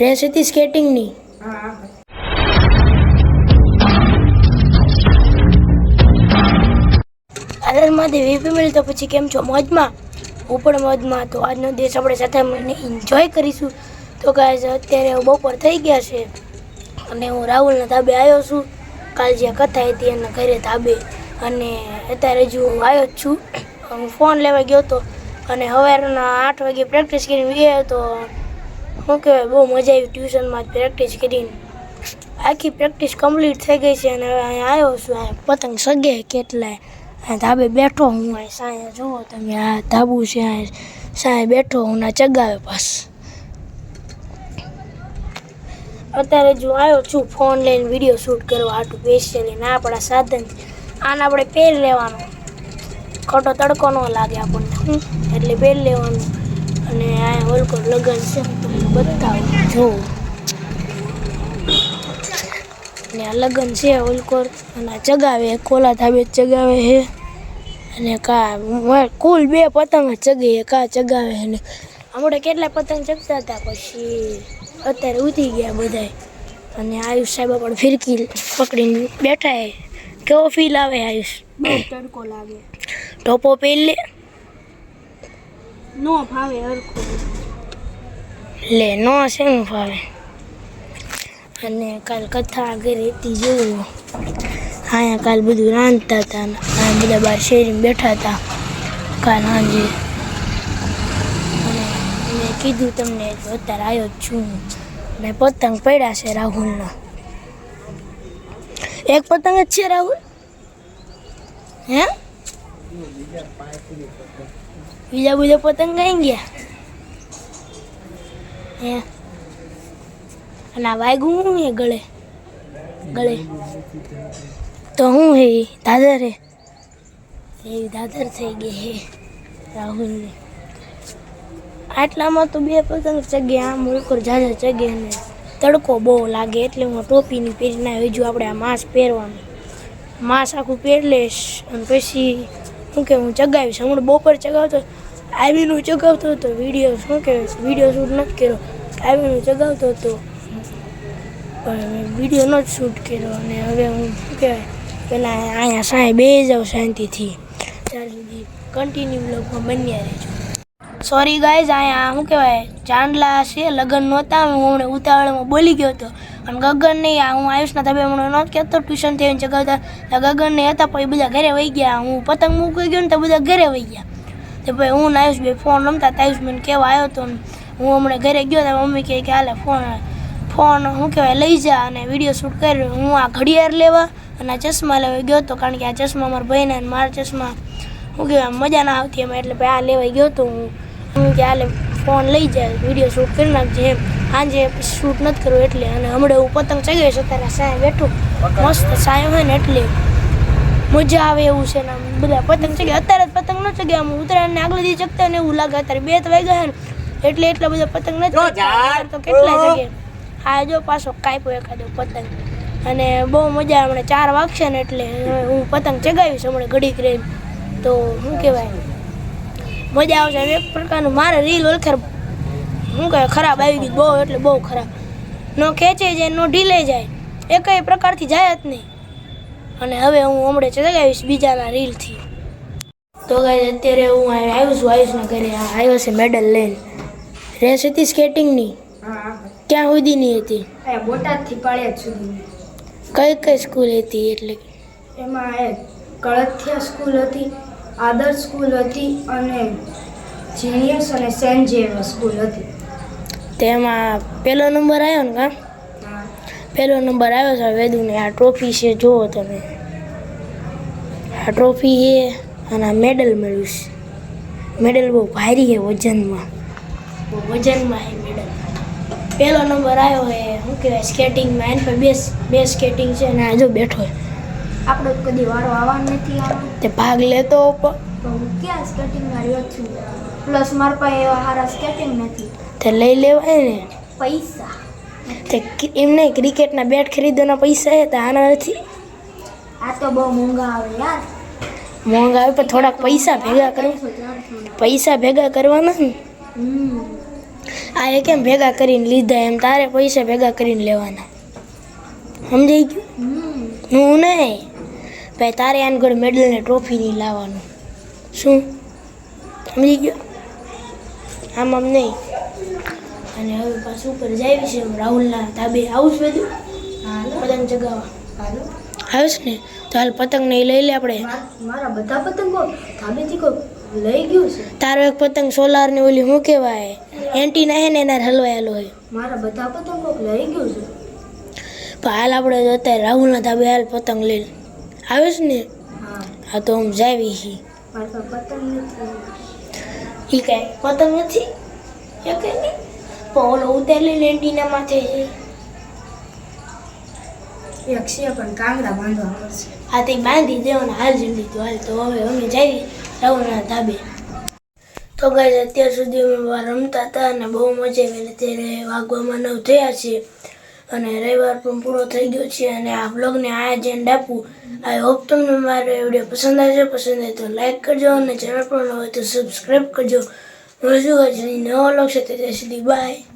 Race હતી સ્કેટિંગની. હા VP વી તો પછી કેમ છો? મોજમાં? હું પણ મોજમાં તો આજનો દિવસ આપણે સાથે મળીને એન્જોય કરીશું. તો ગાય અત્યારે બપોર થઈ ગયા છે. અને હું રાહુલના ધાબે આવ્યો છું. કાલ જે કથા હતી એના ઘરે ધાબે. અને અત્યારે હજુ હું આવ્યો જ છું. હું ફોન લેવા ગયો હતો. અને સવારના આઠ વાગે પ્રેક્ટિસ કરીને ગયો તો શું કહેવાય બહુ મજા આવી ટ્યુશનમાં જ પ્રેક્ટિસ કરીને. આખી પ્રેક્ટિસ કમ્પ્લીટ થઈ ગઈ છે અને હવે અહીંયા આવ્યો છું, આ પતંગ સગે કેટલાય. ધાબે બેઠો હું અહીં સાંજે જુઓ તમે, આ ધાબુ છે, આ સાંજે બેઠો હું ના ચગાવે પાસ અત્યારે જો આવ્યો છું ફોન લઈને વીડિયો શૂટ કરવા, આટલું સ્પેશિયલી ના આપણા સાધન. આને આપણે પહેર લેવાનો. ખોટો તડકો ન લાગે આપણને એટલે પહેર લેવાનું. અને આ હોલકો લગન છે તમને બતાવું. જોઉં અને આ લગન છે ઓલકોર અને આ ચગાવે કોલા ધાબે ચગાવે છે. અને કા કુલ બે પતંગ જ ચગે કા ચગાવે અને હમણાં કેટલા પતંગ ચગતા હતા? પછી અત્યારે ઉઠી ગયા બધાય. અને આયુષ સાહેબ પણ ફિરકી પકડીને બેઠા હે કેવો ફીલ આવે આયુષ? બહુ તડકો લાગે. ટોપો પહેરી લે. નો ભાવે હરખું. લે, નો શેનું ફાવે અને કાલ કથા આગળ રહેતી જોયું અહીંયા કાલ બધું રાંધતા હતા આ બધા બાર શેરીમાં બેઠા હતા. કાલ સાંજે. અને મેં કીધું તમને અત્યારે આવ્યો જ છું મેં પતંગ પડ્યા છે રાહુલના. એક પતંગ જ છે રાહુલ? હે? બીજા બીજા પતંગ કઈ ગયા હે અને આ વાગ્યું હું હે ગળે ગળે તો હું હે દાદર હે એ દાદર થઈ ગઈ હે રાહુલને આટલામાં તો બે પતંગ ચગે આમ ઉપર જાજા ચગે ને તડકો બહુ લાગે એટલે હું ટોપીની પહેરી ના હજુ આપણે આ માસ પહેરવાનું માસ આખું પહેરી લઈશ અને પછી શું કે હું ચગાવીશ હમણાં બપોર ચગાવતો આવીનું ચગાવતો હતો વીડિયો શું કે વીડિયો શૂટ નથી કર્યો. આવીનું ચગાવતો હતો, પણ વીડિયો ન જ શૂટ કર્યો અને હવે હું શું કહેવાય પહેલાં અહીંયા સાંય બે જાઉં શાંતિથી. ત્યાં સુધી કન્ટિન્યુ બ્લોગમાં બન્યા રહેજો. સોરી ગાઈઝ અહીંયા શું કહેવાય, ચાંદલા છે, લગ્ન નહોતા, હું હમણાં ઉતાવળમાં બોલી ગયો હતો. અને ગગન નહીં આ હું આયુષના તબે હમણાં નહોતો કહેતો ટ્યુશન થઈને ચગાવતા તો ગગન નહીં હતા, પછી બધા ઘરે વહી ગયા. હું પતંગ મૂકી ગયો ને તો બધા ઘરે વહી ગયા. તો ભાઈ હું ને આયુષ ભાઈ ફોન રમતા તો આયુષ મને કહેવા આવ્યો હતો ને હું હમણાં ઘરે ગયો તો મમ્મી કહે કે, હાલે ફોન ફોન શું કહેવાય, લઈ જા. અને વીડિયો શૂટ કરી હું આ ઘડિયાળ લેવા અને આ ચશ્મા લેવા ગયો હતો કારણ કે આ ચશ્મા મારા ભાઈને મારા ચશ્મા, શું કહેવાય, મજા ના આવતી એમાં. એટલે ભાઈ આ લેવા ગયો હતો હું હું કે, હાલે ફોન લઈ જાય વીડિયો શૂટ કરી નાખજે એમ. સાંજે શૂટ નથી કરવું એટલે અને હમણાં હું પતંગ ચગાવીશ અત્યારે સાય બેઠું. મસ્ત સાયો હોય ને એટલે. મજા આવે એવું છે ને આમ. બધા પતંગ ચગે અત્યારે જ પતંગ ન ચગે આમ ઉત્તરાયણને આગલે દી ચગતા ને એવું લાગે. અત્યારે બે ત્રણ વાગ્યા ને એટલે એટલા બધા પતંગ નથી તો કેટલા ચગે હા જો પાછો કાપ્યો એખાદો પતંગ. અને બહુ મજા હમણાં ચાર વાગશે ને એટલે હું પતંગ ચગાવીશ હમણાં ઘડીક રહી તો શું કહેવાય? મજા આવશે. અને એક પ્રકારનું મારે રીલ ઓળખર શું કહેવાય ખરાબ આવી ગઈ બહુ એટલે બહુ ખરાબ. ન ખેંચે જાય ન ઢીલે જાય. એ કઈ પ્રકારથી જાય જ નહીં. અને હવે હું હમણાં ચગાવીશ બીજાના રીલથી. તો ગાઈસ અત્યારે હું આવ્યો છું આયુષના ઘરે આવ્યો છે મેડલ લઈને. રેસ હતી સ્કેટિંગની ક્યાં સુધીની હતી? બોટાદથી પાળિયાદ સુધી કઈ કઈ સ્કૂલ હતી એટલે? એમાં કળથિયા સ્કૂલ હતી. આદર્શ સ્કૂલ હતી અને જીનિયસ અને સેન્ટ જેવા સ્કૂલ હતી. તેમાં પહેલો નંબર આવ્યો ને કા? પહેલો નંબર આવ્યો છે વેદુને આ ટ્રોફી છે જુઓ તમે. આ ટ્રોફી છે અને આ મેડલ મળ્યું છે. મેડલ બહુ ભારી છે વજનમાં. બહુ વજનમાં છે મેડલ પહેલો નંબર આવ્યો એ શું કહેવાય સ્કેટિંગમાં એની પર બે બે સ્કેટિંગ છે અને આ જો બેઠો છે. આપણો કદી વારો આવવાનો નથી આવવાનો તે ભાગ લેતો પણ હું ક્યાં સ્કેટિંગ રહ્યો છું? પ્લસ મારા પાસે એવા સારા સ્કેટિંગ નથી. તે લઈ લેવાય ને. પૈસા. તે એમને ક્રિકેટના બેટ ખરીદવાના પૈસા છે તો આના નથી. આ તો બહુ મોંઘા આવે યાર. મોંઘા આવે પણ થોડાક પૈસા ભેગા કરો પૈસા ભેગા કરવાના ને? આ એ કેમ ભેગા કરીને લીધા? એમ તારે પૈસા ભેગા કરીને લેવાના. સમજાઈ ગયું? હું નહીં. ભાઈ તારે આને ઘરે મેડલ ને ટ્રોફી નહીં લાવવાનું. શું? સમજી ગયો? આમ આમ નહીં. અને હવે પાછું ઉપર જાય છે રાહુલના ધાબે. આવું છે બધું? પતંગ ચગાવવા. આવે આવીશ ને? તો હાલ પતંગ નહીં લઈ લે આપણે. મારા બધા પતંગો ધાબેથી કોઈ લઈ ગયું છે? તારો એક પતંગ સોલાર ને ઓલી શું કહેવાય? એન્ટીના હે ને એના હલવાયેલો હોય. મારા બધા પતંગો લઈ ગયું છે? પણ હાલ આપણે અત્યારે રાહુલના ધાબે હાલ પતંગ લઈ લે છે ને હા તો હું. જાવી છી એ કાંઈ પતંગ નથી? એ કઈ નહીં. પણ ઓલો ઉતારી લઈને માથે છે. એક છે પણ કાંગડા બાંધવા પડશે. હા તે બાંધી દેવાના. હાલ જલ્દી તો હાલ તો હવે અમે જઈએ રાહુલના ધાબે. તો ગાઈઝ અત્યાર સુધી અમે રમતા હતા અને બહુ મજા આવી અત્યારે વાગવામાં નવ થયા છે. અને રવિવાર પણ પૂરો થઈ ગયો છે અને આ બ્લોગને આ એજેન્ડ આપું. આઈ હોપ તમને મારો વીડિયો પસંદ આવશે. પસંદ આવે તો લાઈક કરજો અને ચેનલ ન હોય તો સબસ્ક્રાઈબ કરજો. મળશું હજી નવો લોક છે ત્યાં સુધી બાય